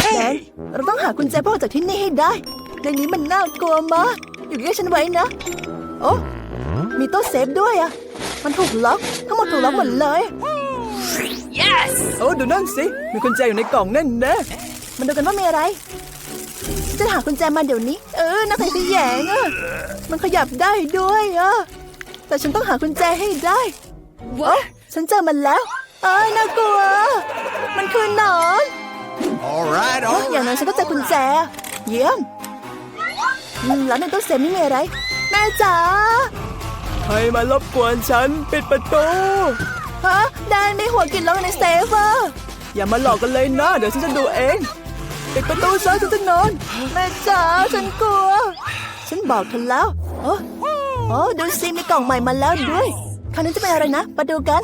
แดนเราต้องหากุญแจพ่อจากที่นี่ให้ได้ ในนี้มันน่ากลัวมากอยู่ใกล้ฉันไว้นะ โอ้มีตู้เซฟด้วยอะมันถูกล็อก ทั้งหมดถูกล็อกหมดเลย Yes! โอ้ดูนั่นสิ มีกุญแจอยู่ในกล่องนั่นนะ มันดูกันว่ามีอะไรฉันจะหากุญแจมาเดี๋ยวนี้ เออน่าขยงอะมันขยับได้ด้วยอะแต่ฉันต้องหากุญแจให้ได้โอ้ฉันเจอมันแล้ว เอ้ยน่ากลัว มันคือหนอน All right, โอ้ all อย่างนั้นฉันก็เจอกุญแจ เยี่ยมอืมแล้วในตู้เซฟนี่มีอะไร แม่จ๋าใครมารบกวนฉันปิดประตูฮะแดนมีหัวกินแล้วในเซฟอะอย่ามาหลอกกันเลยนะเดี๋ยวฉันจะดูเองปิดประตูซะฉันจะนอน แม่จ๋าฉันกลัว ฉันบอกเธอแล้วโอ้โอ้ดูสิมีกล่องใหม่มาแล้วด้วย ครั้งนี้จะเป็นอะไรนะมาดูกัน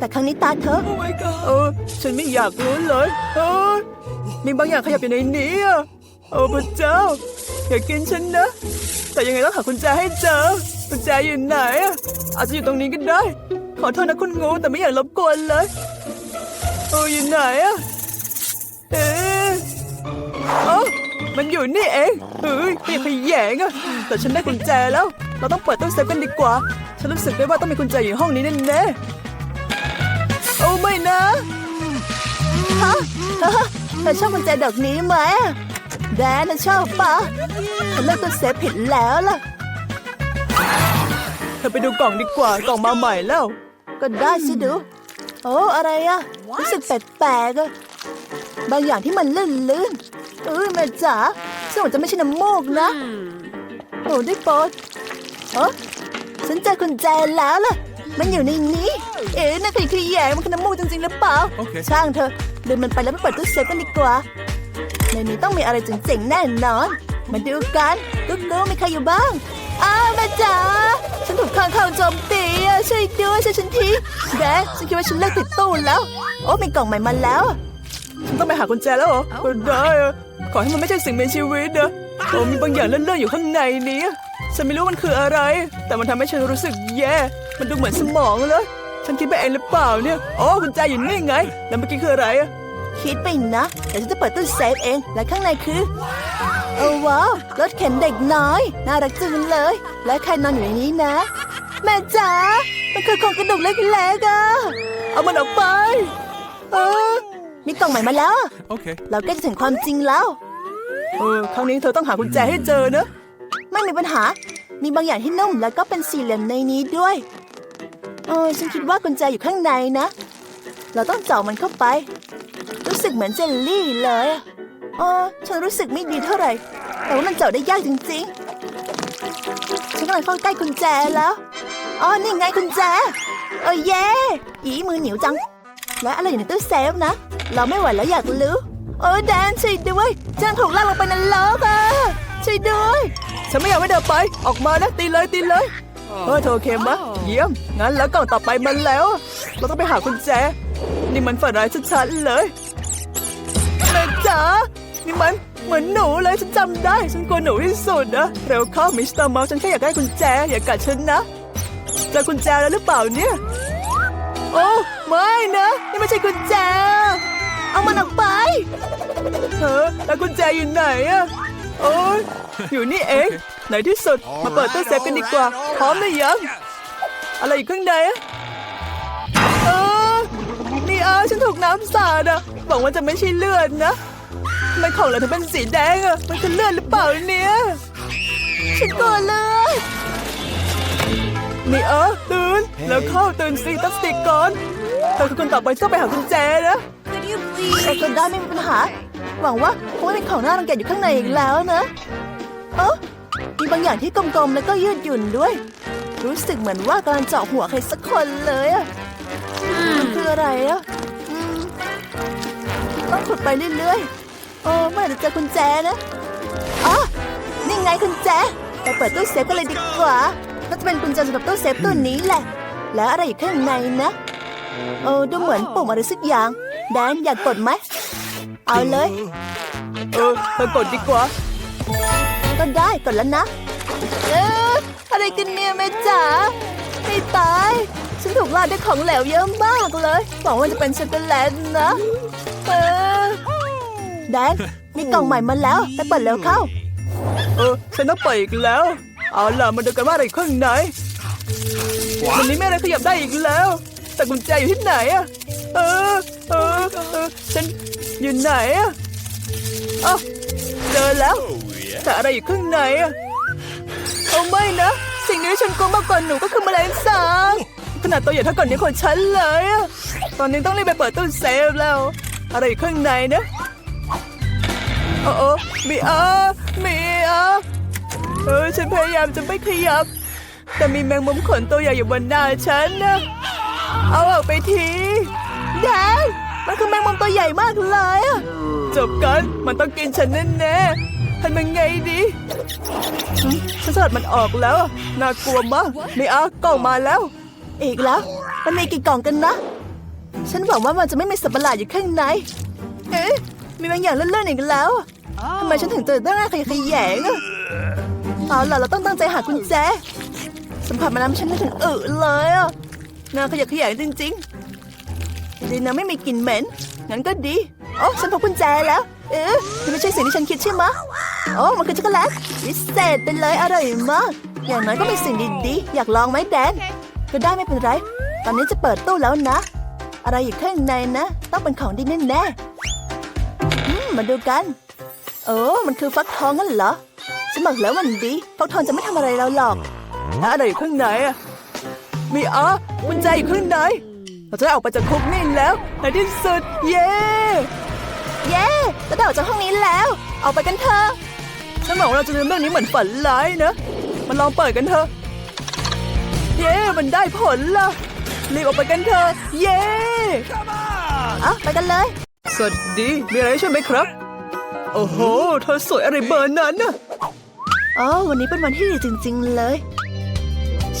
แต่ครั้งนี้ตาเธอเออฉันไม่อยากรู้เลยเออมีบางอย่างขยับอยู่ในนี้อะโอ้พระเจ้า อย่ากินฉันนะ แต่ยังไงต้องหากุญแจให้เจอกุญแจอยู่ไหนอะอาจจะอยู่ตรงนี้ก็ได้ ขอโทษนะคุณงูแต่ไม่อยากรบกวนเลยโอ้อยู่ไหนอะเอ๊ะเอ้ามันอยู่นี่เองเฮ้ยไม่อยากขยแยงอะแต่ฉันได้กุญแจแล้ว เราต้องเปิดตู้เซฟกันดีกว่า ฉันรู้สึกได้ว่าต้องมีกุญแจอยู่ห้องนี้แน่ๆ โอ้ไม่นะฮะฮะเธอชอบกุญแจดอกนี้ไหมแดนน่ะชอบปะฉันเลือกตัวเซฟผิดแล้วล่ะเธอไปดูกล่องดีกว่ากล่องมาใหม่แล้ว ก็ได้สิดู โอ้อะไรอะรู้สึกแปลกๆอะบางอย่างที่มันลื่นๆเอ้ยแม่จ๋าซึ่งมันจะไม่ใช่น้ำมูกนะ โอ้ได้โปรดเออฉันเจอกุญแจแล้วล่ะ มันอยู่ในนี้ เอ๊ะน่าขยขยแยงมันคือน้ำมูกจริงๆหรือเปล่าโอเคช่างเธอะลืมมันไปแล้วไปเปิดตู้เซฟกันดีกว่า ในนี้ต้องมีอะไรเจ๋งๆแน่นอน มาดูกันกุ๊กกุ๊กมีใครอยู่บ้าง อ้าวแม่จ๋าฉันถูกข้างเข้าโจมตีอะช่วยด้วยช่วยฉันทีแดนฉันคิดว่าฉันเลิกติดตู้แล้ว โอ้มีกล่องใหม่มาแล้ว ฉันต้องไปหากุญแจแล้วเหรอก็ได้อะขอให้มันไม่ใช่สิ่งมีชีวิตนะโอ้มีบางอย่างเลื่อนๆอยู่ข้างในนี้ ฉันไม่รู้มันคืออะไร แต่มันทำให้ฉันรู้สึกแย่ มันดูเหมือนสมองเลย ฉันคิดไปเองหรือเปล่าเนี่ยอ๋อกุญแจอยู่นี่ไง แล้วเมื่อกี้คืออะไรอะคิดไปนะเดี๋ยวฉันจะเปิดตู้เซฟเอง และข้างในคือโอ้ว้าว รถเข็นเด็กน้อย น่ารักจังเลย และใครนอนอยู่ในนี้นะ แม่จ๋า มันคือโครงกระดูกเล็กๆอะเอามันออกไป เออ มีกล่องใหม่มาแล้ว Okay. เราใกล้จะถึงความจริงแล้ว เออ ครั้งนี้เธอต้องหากุญแจให้เจอนะ ไม่มีปัญหา มีบางอย่างที่นุ่มแล้วก็เป็นสี่เหลี่ยมในนี้ด้วยเออฉันคิดว่ากุญแจอยู่ข้างในนะ เราต้องเจาะมันเข้าไป รู้สึกเหมือนเจลลี่เลยอะเออฉันรู้สึกไม่ดีเท่าไหร่ แต่ว่ามันเจาะได้ยากจริงๆ ฉันกำลังเข้าใกล้กุญแจแล้วอ๋อนี่ไงกุญแจ เออเย่อีมือเหนียวจัง และอะไรอยู่ในตู้เซฟนะ เราไม่ไหวแล้วอยากรู้โอ้แดนช่วยด้วยฉันถูกลากลงไปในโลกอะช่วยด้วย ฉันไม่อยากให้เธอไป ออกมานะตีเลยตีเลยเออเธอโอเคมะเยี่ยม งั้นแล้วกล่องต่อไปมันแล้ว เราต้องไปหากุญแจ นี่มันฝันร้ายชัดๆเลยแม่จ๋า นี่มันเหมือนหนูเลยฉันจำได้ ฉันกลัวหนูที่สุดนะ เร็วเข้ามิสเตอร์เมาส์ฉันแค่อยากได้กุญแจ อย่ากัดฉันนะเจอกุญแจแล้วหรือเปล่าเนี่ย โอ้ไม่นะนี่ไม่ใช่กุญแจ เอามันออกไปเออแล้วกุญแจอยู่ไหนอะ โอ้ยอยู่นี่เองไหนที่สุดมาเปิดตู้เซฟกันดีกว่า พร้อมหรือยัง อะไรอยู่ข้างในอะเออนี่อาฉันถูกน้ำสาดอะหวังว่าจะไม่ใช่เลือดนะทำไมของเราถึงเป็นสีแดงอะมันคือเลือดหรือเปล่าเนี่ยฉันกลัวเลยนี่เออตื่นแล้วเข้าตื่นสิตั้งสติก่อนเธอคือคนต่อไปที่ต้องไปหากุญแจนะ Could you please? เราก็ได้ไม่มีปัญหา หวังว่าคงไม่มีของน่ารังเกียจอยู่ข้างในอีกแล้วนะเออมีบางอย่างที่กลมๆแล้วก็ยืดหยุ่นด้วย รู้สึกเหมือนว่ากำลังเจาะหัวใครสักคนเลยอะมันคืออะไรอะอืมต้องขุดไปเรื่อยๆโอ้เมื่อไหร่จะเจอกุญแจนะอ๋อนี่ไงกุญแจไปเปิดตู้เซฟกันเลยดีกว่าน่าจะเป็นกุญแจสำหรับตู้เซฟตู้นี้แหละ แล้วอะไรอยู่ข้างในนะ เออดูเหมือนปุ่มอะไรสักอย่าง แดนอยากกดไหม เอาเลย เออเธอกดดีกว่า ก็ได้กดแล้วนะ เอออะไรกันเนี่ยแม่จ๋าไม่ตาย ฉันถูกลาดด้วยของเหลวเยอะมากเลยหวังว่าจะเป็นช็อกโกแลตนะ เออแดนมีกล่องใหม่มาแล้วไปเปิดแล้วเข้า เออ ฉันต้องเปิดอีกแล้ว เอาล่ะมาดูกันว่าอะไรอยู่ข้างในวันนี้ไม่อะไรขยับได้อีกแล้ว แต่กุญแจอยู่ที่ไหนอะเออ เออ เออ ฉัน อยู่ไหนอะเอ้าเจอแล้ว แต่อะไรอยู่ข้างในอะเอาไม่นะ สิ่งนี้ฉันกลัวมากกว่าหนูก็คือแมลงสาบขนาดตัวใหญ่เท่ากับนิ้วของฉันเลยอะตอนนี้ต้องรีบไปเปิดตู้เซฟแล้ว อะไรอยู่ข้างในนะโอ้โอ้มีอามีอาเออฉันพยายามจะไม่ขยับ แต่มีแมงมุมขนตัวใหญ่อยู่บนหน้าฉันนะเอาออกไปทีแดน มันคือแมงมุมตัวใหญ่มากเลยอะจบกันมันต้องกินฉันแน่ๆทำยังไงดีหึฉันสลัดมันออกแล้ว น่ากลัวมากมีอากล่องมาแล้ว อีกแล้ว มันมีกี่กล่องกันนะ ฉันหวังว่ามันจะไม่มีสัตว์ประหลาดอยู่ข้างใน เอ๊ะ มีบางอย่างเลื่อนๆอีกแล้วอะทำไมฉันถึงเจอตั้งหน้าขยะแขยงอะเอาล่ะเราต้องตั้งใจหากุญแจ สัมผัสมันน้ำฉันนึกถึงอึเลยอะหน้าขยะแขยงจริง ๆ ดีนะไม่มีกลิ่นเหม็น งั้นก็ดี โอ้ฉันพบกุญแจแล้ว เอ๊ะนี่ไม่ใช่สิ่งที่ฉันคิดใช่ไหมะโอ้มันคือช็อกโกแลตวิเศษไปเลยอร่อยมาก อย่างน้อยก็มีสิ่งดีๆ อยากลองไหมแดน ก็ได้ไม่เป็นไร ตอนนี้จะเปิดตู้แล้วนะ อะไรอยู่ข้างในนะ ต้องเป็นของดีแน่ๆอืมมาดูกัน โอ้มันคือฟักทองงั้นเหรอฉันบอกแล้วมันดีฟักทองจะไม่ทำอะไรเราหรอกแล้วอะไรอยู่ข้างในอะมีอากุญแจอยู่ข้างใน เราจะได้ออกไปจากคุกนี่แล้วในที่สุด เย้เย้จะได้ออกจากห้องนี้แล้ว ออกไปกันเถอะฉันบอกว่าเราจะลืมเรื่องนี้เหมือนฝันร้ายนะ มันลองเปิดกันเถอะ เย้ มันได้ผลละรีบออกไปกันเถอะ เย้อะไปกันเลย สวัสดี มีอะไรให้ช่วยไหมครับ โอ้โห เธอสวยอะไรเบอร์นั้นน่ะอ๋อ วันนี้เป็นวันที่ดีจริง ๆ เลย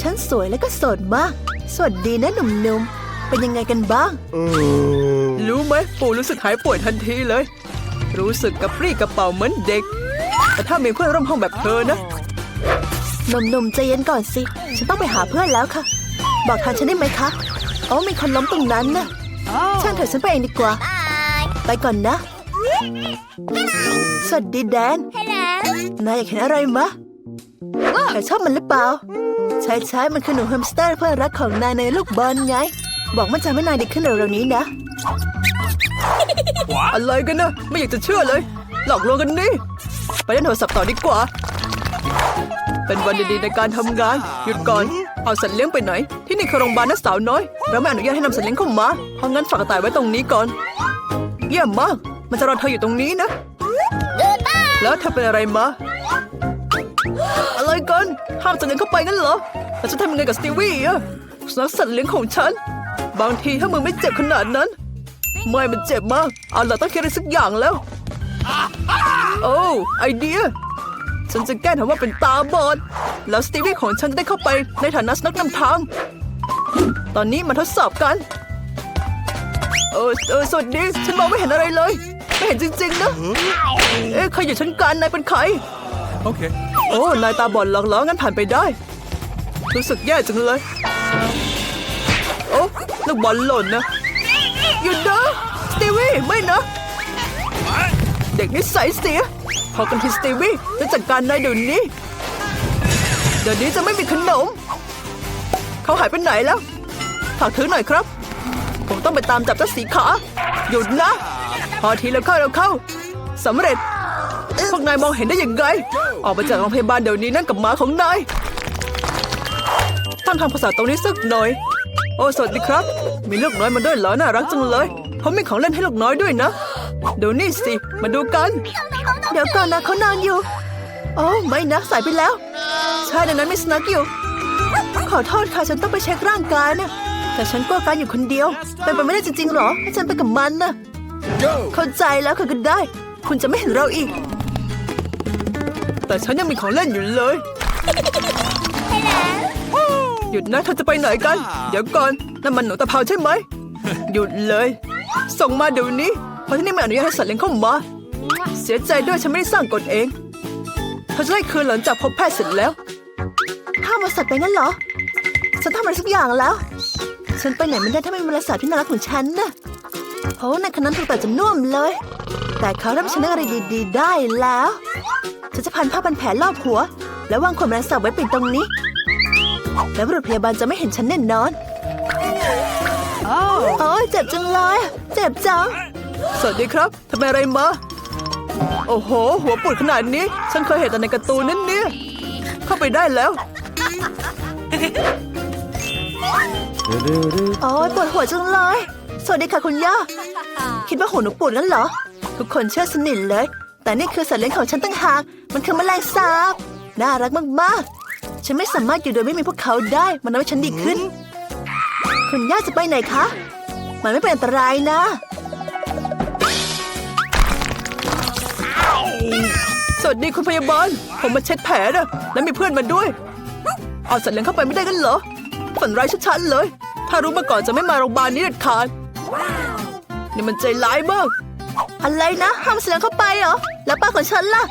ฉันสวยและก็โสดมาก สวัสดีนะหนุ่มๆ เป็นยังไงกันบ้าง รู้ไหมปู่รู้สึกหายป่วยทันทีเลย รู้สึกกระปรี้กระเป๋าเหมือนเด็ก แต่ถ้ามีเพื่อนร่วมห้องแบบเธอนะหนุ่มๆใจเย็นก่อนสิ ฉันต้องไปหาเพื่อนแล้วค่ะ บอกทางฉันได้ไหมคะอ๋อมีคนล้มตรงนั้นนะช่างเถอะฉันไปเองดีกว่า ไปก่อนนะ สวัสดีแดน Hello. นายอยากเห็นอะไรมะนายชอบมันหรือเปล่าใช่ใช่มันคือหนูแฮมสเตอร์เพื่อนรักของนายในลูกบอลไง บอกมันจะให้นายดีขึ้นเร็วๆนี้นะ อะไรกันนะ ไม่อยากจะเชื่อเลย หลอกลวงกันนี่ ไปเล่นโทรศัพท์ต่อดีกว่า เป็นวันดีๆในการทำงาน หยุดก่อน เอาสัตว์เลี้ยงไปไหน ที่นี่คือโรงพยาบาลนะสาวน้อย เราไม่อนุญาตให้นำสัตว์เลี้ยงเข้ามา เพราะงั้นฝากกระต่ายไว้ตรงนี้ก่อน เยี่ยมมาก มันจะรอเธออยู่ตรงนี้นะ แล้วเธอเป็นอะไรมาอะไรกัน ห้ามสัตว์เลี้ยงเข้าไปงั้นเหรอแล้วจะทำยังไงกับสตีวี่อะสุนัขสัตว์เลี้ยงของฉัน บางทีถ้ามึงไม่เจ็บขนาดนั้น ไม่มันเจ็บมาก เอาล่ะต้องคิดอะไรสักอย่างแล้ว โอ้ไอเดีย ฉันจะแกล้งทำว่าเป็นตาบอด แล้วสตีวี่ของฉันจะได้เข้าไปในฐานะสนักนำทาง ตอนนี้มาทดสอบกัน เออเออสวัสดีฉันมองไม่เห็นอะไรเลย ไม่เห็นจริงๆนะเอ๊ะใครอยู่ชั้นกลางนายเป็นใคร Okay. โอ้ นายตาบอดหลอกล้องั้นผ่านไปได้ รู้สึกแย่จังเลย โอ้ ลูกบอลหล่นนะหยุดนะสตีวี่ไม่นะ เด็กนิสัยเสีย พอกันทีสตีวี่จะจัดการนายเดี๋ยวนี้ เดี๋ยวนี้จะไม่มีขนม เขาหายไปไหนแล้ว ฝากถือหน่อยครับ ผมต้องไปตามจับเจ้าสีขา หยุดนะ พอทีแล้วเข้าแล้วเข้าสำเร็จ พวกนายมองเห็นได้ยังไง ออกมาจากโรงพยาบาลเดี๋ยวนี้นั่นกับหมาของนายต้องทำภาษาตรงนี้สักหน่อยโอ้สวัสดีครับ มีลูกน้อยมาด้วยเหรอน่ารักจังเลยผมมีของเล่นให้ลูกน้อยด้วยนะเดี๋ยวนี่สิ มาดูกัน เดี๋ยวก่อนนะเขานอนอยู่โอ้ไม่นะสายไปแล้ว ใช่ในนั้นมีสนักอยู่ ขอโทษค่ะฉันต้องไปเช็คร่างกายนะแต่ฉันกลัวการอยู่คนเดียวเป็นไปไม่ได้จริงๆหรอให้ฉันไปกับมันนะ Go. เข้าใจแล้วค่ะก็ได้ คุณจะไม่เห็นเราอีก แต่ฉันยังมีของเล่นอยู่เลย หยุดนะเธอจะไปไหนกัน เดี๋ยวก่อนนั่นมันหนูตะเภาใช่ไหม หยุดเลย ส่งมาเดี๋ยวนี้เพราะที่นี่ไม่อนุญาตให้สัตว์เลี้ยงเข้ามา เสียใจด้วยฉันไม่ได้สร้างกฎเองเธอจะได้คืนหลังจากพบแพทย์เสร็จแล้วห้ามเอาสัตว์ไปงั้นเหรอ ฉันทำอะไรสักอย่างแล้ว ฉันไปไหนไม่ได้ถ้าไม่มีบริษัทที่น่ารักของฉันนะโอ้ในคันนั้นถูกแต่จะน่วมเลย แต่เขาทำให้ฉันนึกอะไรดีๆ ได้แล้ว ฉันจะพันผ้าพันแผลรอบหัว แล้ววางขวดแมลงสาบไว้ปิดตรงนี้ แล้วบุรุษพยาบาลจะไม่เห็นฉันแน่นอน Oh. โอ้ยเจ็บจังเลย เจ็บจัง สวัสดีครับทำไมอะไรมา โอ้โห หัวปวดขนาดนี้ ฉันเคยเห็นแต่ในการ์ตูนนั่นเนี่ย เข้าไปได้แล้ว โอ้ยปวดหัวจังเลย สวัสดีค่ะคุณย่า คิดว่าหัวหนูปวดงั้นเหรอ ทุกคนเชื่อสนิทเลย แต่นี่คือสัตว์เลี้ยงของฉันตั้งหาก มันคือแมลงสาบ น่ารักมากๆ ฉันไม่สามารถอยู่โดยไม่มีพวกเขาได้ มันทำให้ฉันดีขึ้น คุณย่าจะไปไหนคะ มันไม่เป็นอันตรายนะสวัสดีคุณพยาบาล ผมมาเช็ดแผลนะแล้วมีเพื่อนมาด้วย เอาสัตว์เลี้ยงเข้าไปไม่ได้กันเหรอ ฝันร้ายชัดๆเลย ถ้ารู้มาก่อนจะไม่มาโรงพยาบาลนี้เด็ดขาดนี่มันใจร้ายมาก อะไรนะ ห้ามเสียงเข้าไปเหรอ แล้วป้าของฉันล่ะ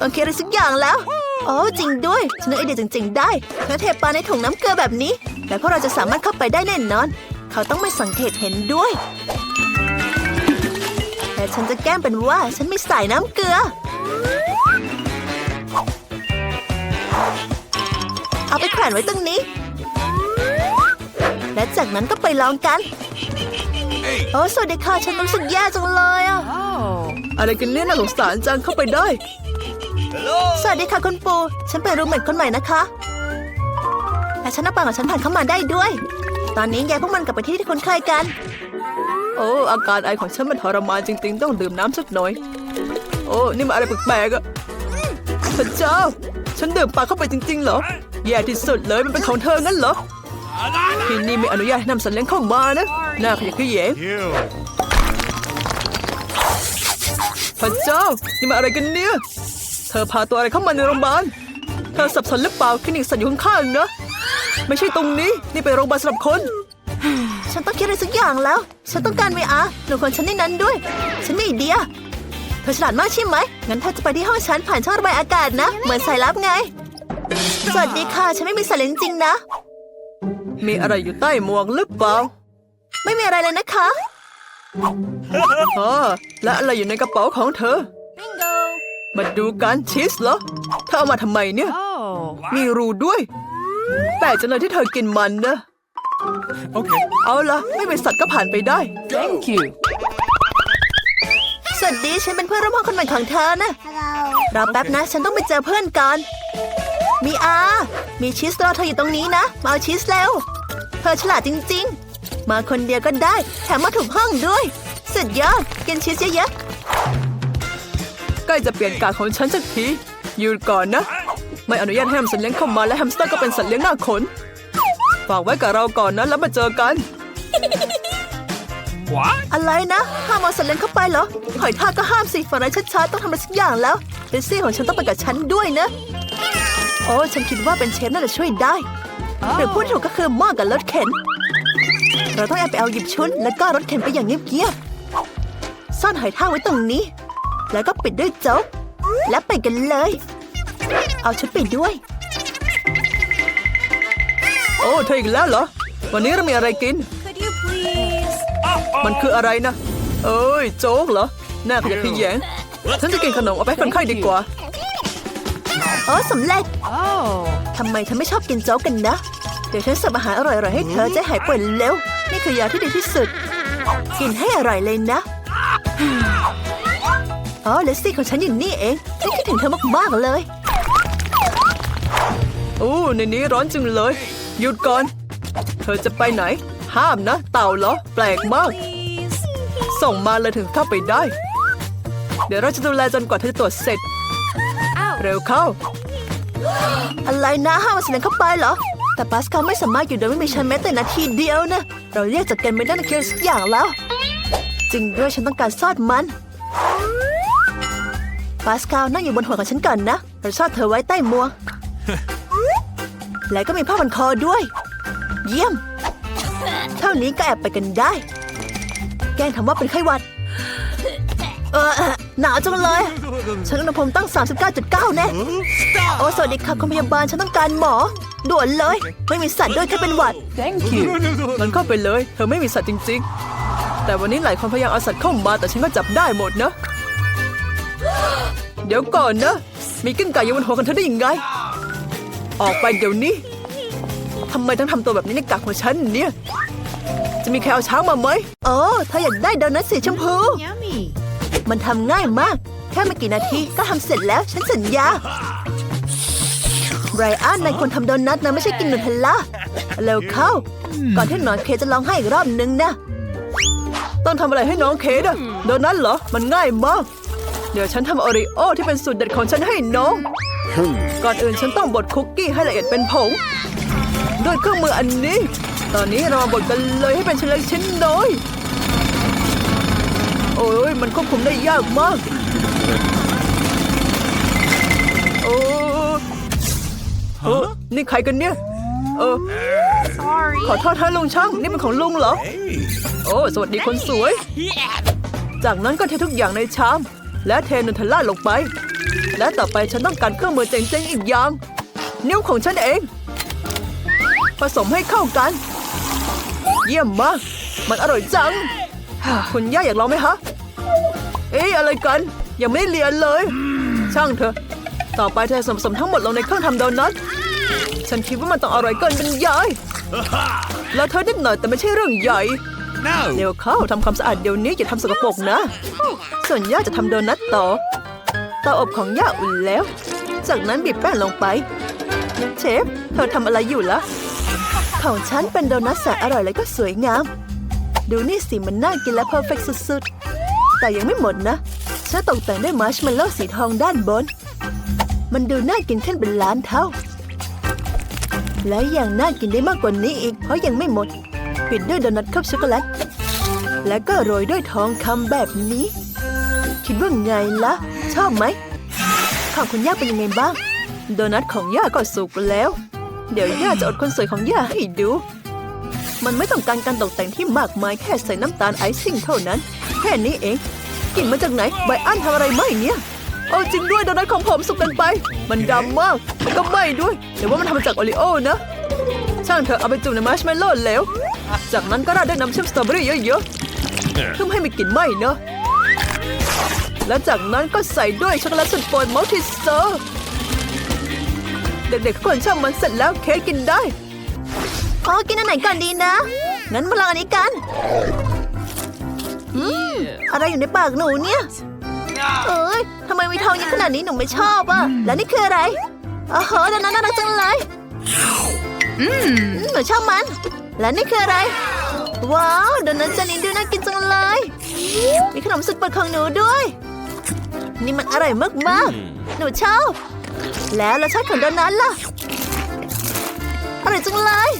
ต้องคิดอะไรสักอย่างแล้ว โอ้จริงด้วย ฉันนึกไอเดียจริง ๆ ได้ฉันเทปลาในถุงน้ำเกลือแบบนี้ แล้วพวกเราจะสามารถเข้าไปได้แน่นอน เขาต้องไม่สังเกตเห็นด้วย แต่ฉันจะแกล้งเป็นว่าฉันไม่ใส่น้ำเกลือ เอาไปแขวนไว้ตรงนี้ และจากนั้นก็ไปลองกัน โอ้สวัสดีค่ะ ฉันรู้สึกแย่จังเลยอะ Oh. อะไรกันเนี่ยน่าสงสารจังเข้าไปได้ สวัสดีค่ะคุณปู ฉันเป็นรูมเมทคนใหม่นะคะและฉันเอาปางของฉันผ่านเข้ามาได้ด้วย ตอนนี้ยายพวกมันกลับไปที่ที่คนเคยกัน โอ้อาการไอของฉันมันทรมานจริง ๆ ต้องดื่มน้ำสักหน่อย โอ้นี่มันอะไรแปลกๆอะพระเจ้า ฉันดื่มปลาเข้าไปจริง ๆ เหรอ แย่ที่สุดเลยมันเป็นของเธองั้นเหรอที่นี่ไม่อนุญาตให้นำสัตว์เลี้ยงเข้ามานะน่าขยะแขยง Ew. พระเจ้านี่มันอะไรกันเนี่ยเธอพาตัวอะไรเข้ามาในโรงพยาบาล เธอสับสนหรือเปล่าคลินิกสัตว์อยู่ข้างๆนะไม่ใช่ตรงนี้ นี่เป็นโรงพยาบาลสำหรับคน ฉันต้องคิดอะไรสักอย่างแล้ว ฉันต้องการเวอาหนูคนฉันในนั้นด้วย ฉันมีไอเดีย เธอฉลาดมากใช่ไหม งั้นเธอจะไปที่ห้องฉันผ่านช่องระบายอากาศนะ เหมือนสายลับไง สวัสดีค่ะ ฉันไม่มีสายเลนจริงๆนะ มีอะไรอยู่ใต้หมวกหรือเปล่า ไม่มีอะไรเลยนะคะอ๋อและอะไรอยู่ในกระเป๋าของเธอ Bingo. มาดูกันชีสเหรอเธอเอามาทำไมเนี่ย Oh. มีรูด้วยแต่จังเลยที่เธอกินมันนะ Okay. เอาละไม่เป็นสัตว์ก็ผ่านไปได้ Thank you. สวัสดีฉันเป็นเพื่อนร่วมห้องคนใหม่ของเธอนะรอแป๊บนะ ฉันต้องไปเจอเพื่อนก่อน มีอา มีชีสรอเธออยู่ตรงนี้นะ มาเอาชีสเร็วเธอฉลาดจริง ๆ มาคนเดียวก็ได้ แถมมาถูกห้องด้วย สุดยอดกินชีสเยอะ ใกล้จะเปลี่ยนกาของฉันสักทีหยุดก่อนนะ ไม่อนุญาตให้นำสัตว์เลี้ยงเข้ามาและแฮมสเตอร์ก็เป็นสัตว์เลี้ยงหน้าขน ฝากไว้กับเราก่อนนะแล้วมาเจอกัน What? ๆอะไรนะห้ามเอาสัตว์เลี้ยงเข้าไปเหรอหอยทากก็ห้ามสิฝันร้ายชัดๆต้องทำอะไรสักอย่างแล้วเดซี่ของฉันต้องไปกับฉันด้วยนะ โอ้ฉันคิดว่าเป็นเชฟน่าจะช่วยได้หรือพูดถูกก็คือหม้อกับรถเข็น เราต้องแอบไปเอาหยิบชุดแล้วก็รถเข็นไปอย่างเงียบๆซ่อนหอยทากไว้ตรงนี้ แล้วก็ปิดด้วยโจ๊ก แล้วไปกันเลย เอาชุดไปด้วย โอ้เธออีกแล้วเหรอ วันนี้เรามีอะไรกิน Could you please? มันคืออะไรนะ เอ้ย โจ๊กเหรอ น่าขยะแขยง ฉันจะกินขนมเอาไปให้คนไข้ดีกว่าโอ้สำเร็จ Oh. ทำไมเธอไม่ชอบกินโจ๊กกันนะ เดี๋ยวฉันเสิร์ฟอาหารอร่อยๆให้เธอจะหายป่วยเร็ว นี่คือยาที่ดีที่สุด กินให้อร่อยเลยนะ อ๋อเลสซี่ของฉันอยู่นี่เองฉันคิดถึงเธอมากๆเลยโอ้ในนี้ร้อนจังเลย หยุดก่อน เธอจะไปไหน ห้ามนะ เต่าเหรอ แปลกมาก Please. ส่งมาเลยถึงเข้าไปได้ เดี๋ยวเราจะดูแลจนกว่าเธอจะตรวจเสร็จ Ow. เร็วเข้า อะไรนะห้ามมาเสนอเข้าไปเหรอ แต่ปาสคาลไม่สามารถอยู่โดยไม่มีฉันแม้แต่นาทีเดียวนะ เราเรียกจากกันไม่ได้ในเคียสักอย่างแล้ว จริงด้วยฉันต้องการซอดมัน ปาสคาลนั่งอยู่บนหัวของฉันก่อนนะเราซอดเธอไว้ใต้หมวกแล้วก็มีผ้าพันคอด้วย เยี่ยม เท่านี้ก็แอบไปกันได้ แกล้งทำว่าเป็นไข้หวัด เออหนาวจังเลย ฉันอุณหภูมิตั้ง 39.9 แน่โอ้สวัสดีค่ะคุณพยาบาลฉันต้องการหมอ ด่วนเลย ไม่มีสัตว์ด้วยแค่เป็นหวัด Thank you. มันเข้าไปเลย เธอไม่มีสัตว์จริง ๆ แต่วันนี้หลายคนพยายามเอาสัตว์เข้ามาแต่ฉันก็จับได้หมดนะ เดี๋ยวก่อนนะ มีกิ้งก่าอยู่บนหัวของเธอได้ยังไง ออกไปเดี๋ยวนี้ทำไมต้องทำตัวแบบนี้ในกักของฉันเนี่ย จะมีใครเอาช้างมาไหมโอ้เธออยากได้โดนัทสีชมพู Yummy. มันทำง่ายมาก แค่ไม่กี่นาทีก็ทำเสร็จแล้ว ฉันสัญญาไรอันนายควรทำโดนัทนะไม่ใช่กินนูเทลล่าเร็วเข้า ก่อนที่หนอนเคจะร้องไห้อีกรอบนึงนะ ต้องทำอะไรให้น้องเคสอะโดนัทเหรอ มันง่ายมาก เดี๋ยวฉันทำโอริโอที่เป็นสูตรเด็ดของฉันให้น้อง ก่อนอื่นฉันต้องบดคุกกี้ให้ละเอียดเป็นผง ด้วยเครื่องมืออันนี้ ตอนนี้เรามาบดกันเลยให้เป็นชิ้นเล็กชิ้นน้อย โอ้ยมันควบคุมได้ยากมาก โอ้เออนี่ใครกันเนี่ย เออ Sorry. ขอโทษท่านลุงช่าง นี่เป็นของลุงเหรอ โอ้ สวัสดีคนสวย จากนั้นก็เททุกอย่างในชาม และเทนูเทลล่าลงไป และต่อไปฉันต้องการเครื่องมือเจ๋งๆอีกอย่าง นิ้วของฉันเอง ผสมให้เข้ากัน เยี่ยมมาก มันอร่อยจัง คุณย่าอยากลองไหมคะเอ๊ะอะไรกัน ยังไม่ได้เรียนเลย ช่างเถอะ ต่อไปเธอผสมทั้งหมดลงในเครื่องทำโดนัท ฉันคิดว่ามันต้องอร่อยเกินบรรยายแล้วเธอนิดหน่อยแต่ไม่ใช่เรื่องใหญ่ No. เดี๋ยวเข้าทำความสะอาดเดี๋ยวนี้อย่าทำสกปรกนะ ส่วนย่าจะทำโดนัทต่อเตาอบของย่าอุ่นแล้ว จากนั้นบีบแป้งลงไป เชฟ เธอทำอะไรอยู่ล่ะของฉันเป็นโดนัทแสนอร่อยและก็สวยงาม ดูนี่สิมันน่ากินและเพอร์เฟกสุดๆ แต่ยังไม่หมดนะ ฉันตกแต่งด้วยมาร์ชเมลโล่สีทองด้านบน มันดูน่ากินขึ้นเป็นล้านเท่า และยังน่ากินได้มากกว่านี้อีกเพราะยังไม่หมด ปิดด้วยโดนัทคลือบช็อกโกแลต และก็โรยด้วยทองคำแบบนี้ คิดว่าไงล่ะ ชอบไหมข้าวคุณย่าเป็นยังไงบ้าง โดนัทของย่าก็สุกแล้ว เดี๋ยวย่าจะอดคนสวยของย่าให้ดู มันไม่ต้องการการตกแต่งที่มากมายแค่ใส่น้ำตาลไอซิ่งเท่านั้น แค่นี้เองกลิ่นมาจากไหนใบอั้นทำอะไรไหมเนี่ยเอาจริงด้วยโดนัทของผมสุกเกันไป มันดำมากก็ไหม้ด้วยเดี๋ยวว่ามันทำมาจากโอริโอนะ ช่างเถอะเอาไปจุ่มในมาร์ชเมลโล่แล้วจากนั้นก็ราดด้วยน้ำเชื่อมสตรอเบอรี่เยอะๆเพื่อไม่ให้มีกลิ่นไหม้เนอะและจากนั้นก็ใส่ด้วยช็อกโกแลตสุดโปรดมัลติเซอร์เด็กๆทุกคนชอบมันเสร็จแล้วเค้กกินได้อ๋อกินอันไหนก่อนดีนะ งั้นมาลองอันนี้กันอืมอะไรอยู่ในปากหนูเนี่ย เอ้ยทำไมมีทองเยอะขนาดนี้หนูไม่ชอบอะ แล้วนี่คืออะไรอ๋อโหดังนั้นน่ารักจังเลย อืมหนูชอบมัน และนี่คืออะไร ว้าวโดนัทจานนี้ดูน่ากินจังเลย มีขนมสุดโปรดของหนูด้วย นี่มันอร่อยมากๆ หนูชอบ แล้วรสชาติของโดนัทล่ะ อร่อยจังเลย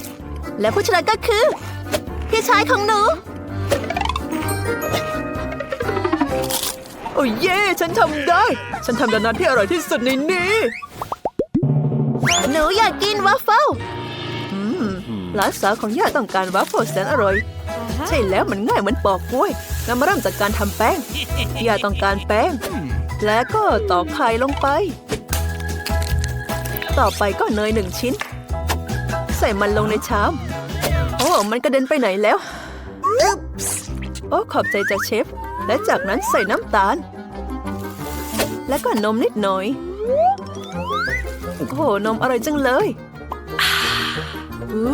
และผู้ชนะก็คือ พี่ชายของหนู โอ้ยเย่ฉันทำได้ ฉันทำโดนัทที่อร่อยที่สุดในนี้ หนูอยากกินวัฟเฟิลอืม หลานสาวของย่าต้องการวัฟเฟิลแสนอร่อย ใช่แล้วมันง่ายเหมือนปอกกล้วยงั้นมาเริ่มจากการทำแป้งย่าต้องการแป้ง แล้วก็ตอกไข่ลงไป ต่อไปก็เนยหนึ่งชิ้น ใส่มันลงในชาม โอ้ มันกระเด็นไปไหนแล้ว โอ้ขอบใจจากเชฟ และจากนั้นใส่น้ำตาล แล้วก็นมนิดหน่อย โอ้โหนมอร่อยจังเลย อู้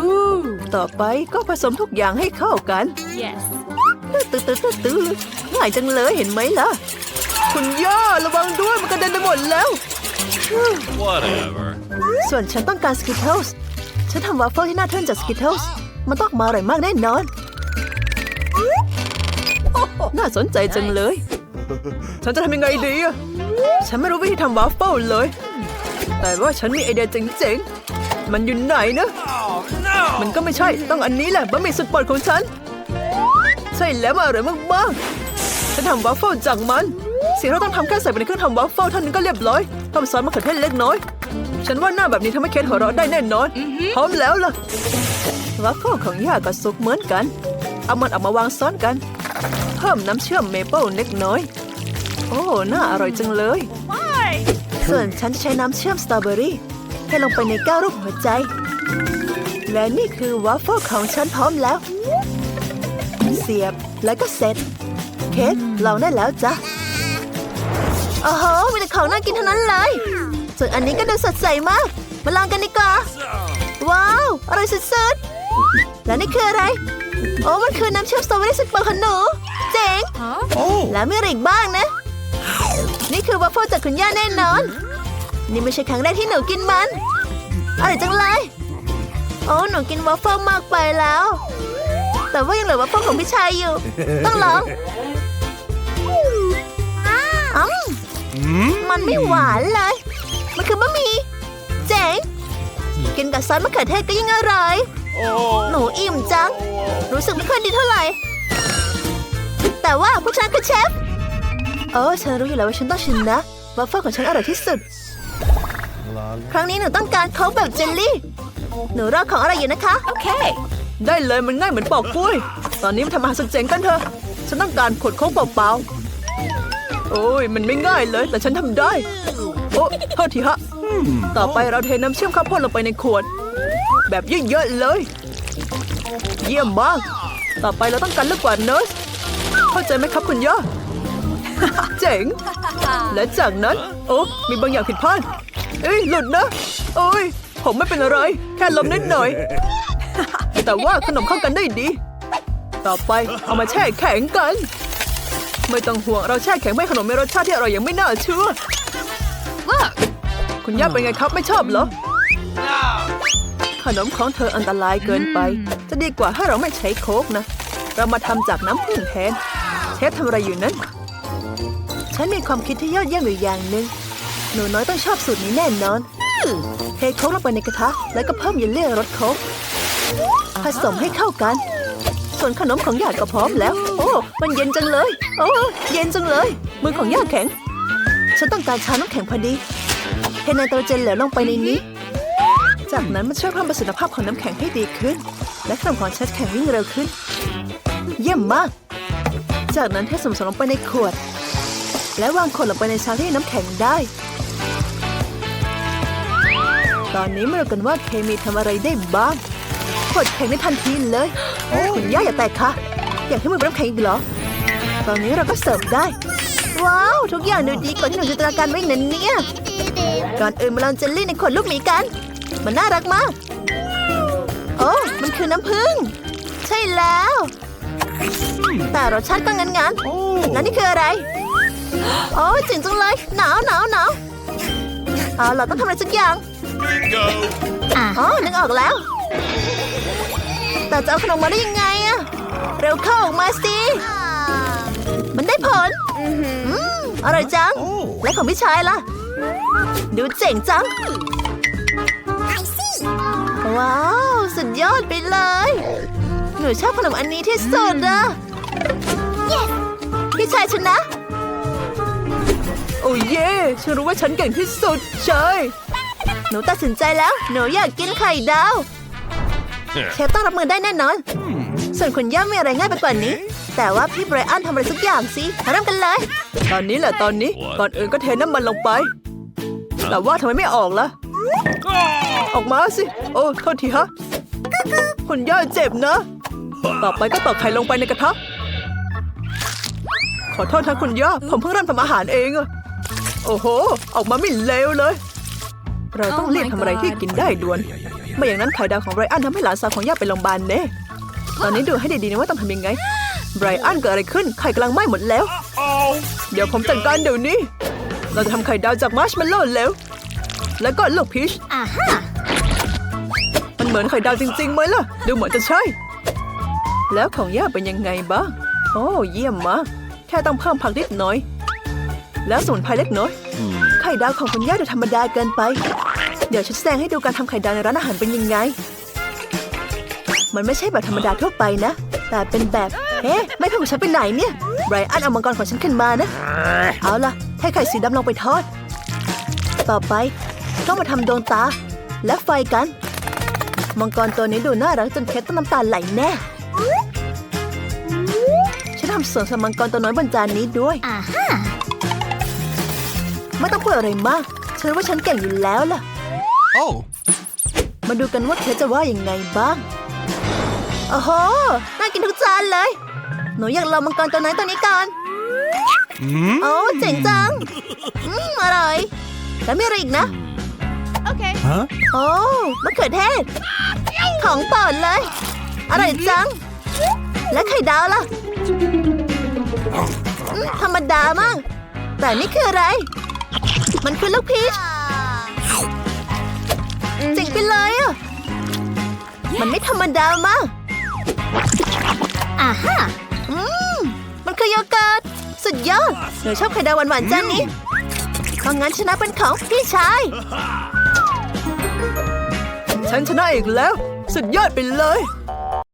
ต่อไปก็ผสมทุกอย่างให้เข้ากัน Yes. ตื้อตื้อตื้อตื้อตื้อง่ายจังเลยเห็นไหมล่ะ คุณย่าระวังด้วยมันกระเด็นไปหมดแล้ว Whatever. ส่วนฉันต้องการสกิทเทิลส์ฉันทำวัฟเฟิลที่น่าทึ่งจากสกิทเทิลส์มันต้องมาอร่อยมากแน่นอน น่าสนใจจังเลย ฉันจะทำยังไงดีอะฉันไม่รู้วิธีทำวาฟเฟิลเลย แต่ว่าฉันมีไอเดียเจ๋งๆ มันอยู่ไหนนะ Oh no. มันก็ไม่ใช่ ต้องอันนี้แหละบะหมี่สุดโปรดของฉัน ใช่แล้วมันอร่อยมากๆฉันทำวาฟเฟิลจากมัน สิ่งที่เราต้องทำแค่ใส่ไปในเครื่องทำวาฟเฟิลเท่านั้นก็เรียบร้อยทำซอสมะเขือเทศเล็กน้อย ฉันว่าหน้าแบบนี้ทำให้เคนหัวเราะได้แน่นอน พร้อมแล้วล่ะวาฟเฟิลของย่าก็สุกเหมือนกัน เอามันออกมาวางซ้อนกัน เพิ่มน้ำเชื่อมเมเปิลเล็กน้อย โอ้ น่าอร่อยจังเลย ส่วนฉันจะใช้น้ำเชื่อมสตรอเบอรี่ ให้ลงไปในแก้วรูปหัวใจ และนี่คือวัฟเฟิลของฉันพร้อมแล้ว เสียบแล้วก็เสร็จ เค้กลองได้แล้วจ้ะโอ้โหมีแต่ของน่ากินทั้งนั้นเลย ส่วนอันนี้ก็ดูสดใสมาก มาลองกันดีกว่า ว้าวอร่อยสุดๆ แล้วนี่คืออะไร โอ้มันคือน้ำเชื่อมสตรอเบอรี่สุดโปรดของหนู เจ๋ง Huh? Oh. แล้วมีอะไรอีกบ้างนะ นี่คือวัฟเฟิลจากคุณย่าแน่นอน นี่ไม่ใช่ครั้งแรกที่หนูกินมันอร่อยจังเลย โอ้หนูกินวัฟเฟิลมากไปแล้ว แต่ว่ายังเหลือวัฟเฟิลของพี่ชายอยู่ ต้องลองอืม Hmm? มันไม่หวานเลย มันคือบะหมี่เจ๋งกินกับซอสมะเขือเทศก็ยิ่งอร่อย Oh. หนูอิ่มจัง รู้สึกไม่ค่อยดีเท่าไหร่ แต่ว่าพวกฉันคือเชฟเออฉันรู้อยู่แล้วว่าฉันต้องชนะวัฟเฟิลของฉันอร่อยที่สุด ครั้งนี้หนูต้องการโค้กแบบเจลลี่ หนูรอของอะไรอยู่นะคะ Okay. ได้เลยมันง่ายเหมือนปอกกล้วย ตอนนี้มาทำอาหารสุดเจ๋งกันเถอะ ฉันต้องการขวดโค้กเปล่าๆ โอ้ยมันไม่ง่ายเลย แต่ฉันทำได้ โอ้โทษทีฮะ ต่อไปเราเทน้ำเชื่อมข้าวโพดลงไปในขวด แบบเยอะๆเลย เยี่ยมมาก ต่อไปเราต้องการลูกกวาดเนสเข้าใจไหมครับคุณย่าเจ๋ง และจากนั้น โอ้มีบางอย่างผิดพลาด เอ้ยหลุดนะโอ้ย ผมไม่เป็นอะไร แค่ลมนิดหน่อย แต่ว่าขนมเข้ากันได้ดี ต่อไปเอามาแช่แข็งกัน ไม่ต้องห่วงเราแช่แข็งไม่ให้ขนมมีรสชาติที่อร่อยอย่างไม่น่าเชื่อ Look. คุณย่าเป็นไงครับไม่ชอบเหรอขนมของเธออันตรายเกินไป จะดีกว่าถ้าเราไม่ใช้โค้กนะ เรามาทำจากน้ำผึ้งแทนเชฟทำอะไรอยู่นั้น ฉันมีความคิดที่ยอดเยี่ยมอยู่อย่างหนึ่ง หนูน้อยต้องชอบสูตรนี้แน่นอนเทโค้กลงไปในกระทะ แล้วก็เพิ่มเยลลี่รสโค้กผสมให้เข้ากัน ส่วนขนมของหยาดก็พร้อมแล้ว โอ้ มันเย็นจังเลย โอ้ เย็นจังเลย มือของหยาดแข็ง ฉันต้องการชาน้ำแข็งพอดีเทไนโตรเจนเหลวลงไปในนี้ จากนั้นมันช่วยเพิ่มประสิทธิภาพของน้ำแข็งให้ดีขึ้น และขนมของฉันแข็งวิ่งเร็วขึ้น เยี่ยมมาก จากนั้นเทส่วนผสมลงไปในขวด และวางขวดลงไปในชาที่น้ำแข็งได้ ตอนนี้มาดูกันว่าเคมีทำอะไรได้บ้างขดแข็งในทันทีเลย คุณย่าอย่าแตกค่ะ อยากให้มือเป็นน้ำแข็งอีกเหรอ ตอนนี้เราก็เสิร์ฟได้ ว้าว ทุกอย่างดูดีกว่าที่หนูจินตนาการไว้นั่นเนี่ย ก่อนอื่นมาลองเจลลี่ในขวดลูกหมีกัน มันน่ารักมาก โอ้ มันคือน้ำผึ้ง ใช่แล้ว แต่รสชาติก็งั้นๆแล้วนี่คืออะไร โอ้จริงจังเลย หนาวหนาวหนาวเอาเราต้องทำอะไรสักอย่าง Bingo. อ๋อนึกออกแล้ว แต่จะเอาขนมมาได้ยังไงอะเร็วเข้าออกมาสิ มันได้ผลอืมอร่อยจัง และของพี่ชายล่ะ ดูเจ๋งจัง ว้าว สุดยอดไปเลย หนูชอบขนมอันนี้ที่สุดอะพี่ชายชนะ โอ้เย่ฉันรู้ว่าฉันเก่งที่สุดใช่ หนูตัดสินใจแล้ว หนูอยากกินไข่ดาว เชฟต้องรับมือได้แน่นอน ส่วนคุณย่ามีอะไรง่ายไปกว่านี้ แต่ว่าพี่ไบรอันทำอะไรสักอย่างสิมาเริ่มกันเลย ตอนนี้แหละตอนนี้ ก่อนอื่นก็เทน้ำมันลงไป แต่ว่าทำไมไม่ออกล่ะ ออกมาสิ โอ้โทษทีฮะ คุณย่าเจ็บนะ ต่อไปก็ตอกไข่ลงไปในกระทะ ขอโทษนะคุณย่า ผมเพิ่งเริ่มทำอาหารเองอะโอ้โห ออกมาไม่เลวเลย เราต้อง Oh รีบ my ทำอะไรที่ God กินได้ด่วน ไม่อย่างนั้นไข่ดาวของไบรอันทำให้หลานสาวของย่าไปโรงพยาบาลแน่ตอนนี้ดูให้ดีๆนะว่าต้องทำยังไง ไบรอันเกิดอะไรขึ้น ไข่กำลังไหม้หมดแล้ว Oh. เดี๋ยวผมจัดการเดี๋ยวนี้ เราจะทำไข่ดาวจากมัชเมลโล่แล้ว แล้วก็ลูกพีชมันเหมือนไข่ดาวจริงๆไหมล่ะ ดูเหมือนจะใช่ แล้วของย่าเป็นยังไงบ้าง โอ้เยี่ยมมาก แค่ต้องเพิ่มผักนิดหน่อย แล้วสมุนไพรเล็กน้อยไข่ดาวของคุณย่าดูธรรมดาเกินไป เดี๋ยวฉันแสดงให้ดูการทำไข่ดาวในร้านอาหารเป็นยังไง มันไม่ใช่แบบธรรมดาทั่วไปนะ แต่เป็นแบบ เฮ้ไม่พูดของฉันไปไหนเนี่ย ไบรอันเอามังกรของฉันขึ้นมานะ เอาล่ะเทไข่สีดำลงไปทอด ต่อไปต้องมาทำดวงตา และไฟกัน มังกรตัวนี้ดูน่ารักจนเคสต้องน้ำตาไหลแน่ ฉันทำส่วนสมังกรตัวน้อยบนจานนี้ด้วย ไม่ต้องพูดอะไรมาก ฉันรู้ว่าฉันเก่งอยู่แล้วล่ะ Oh. มาดูกันว่าเคสจะว่ายังไงบ้าง โอ้โห น่ากินทุกจานเลย หนูอยากลองมังกรตัวน้อยตัวนี้ก่อน Hmm? โอ้เจ๋งจัง อืมอร่อย แล้วมีอะไรอีกนะ Okay. Huh? โอ้มะเขือเทศ ของโปรดเลย อร่อยจัง และไข่ดาวล่ะอืมธรรมดามาก แต่นี่คืออะไร มันคือลูกพีชเจ๋งไปเลยอะ มันไม่ธรรมดามากอ่าฮะอืมมันคือโยเกิร์ตสุดยอดหนูชอบไข่ดาวหวานๆจานนี้เพราะงั้นชนะเป็นของพี่ชาย ฉันชนะอีกแล้ว สุดยอดไปเลย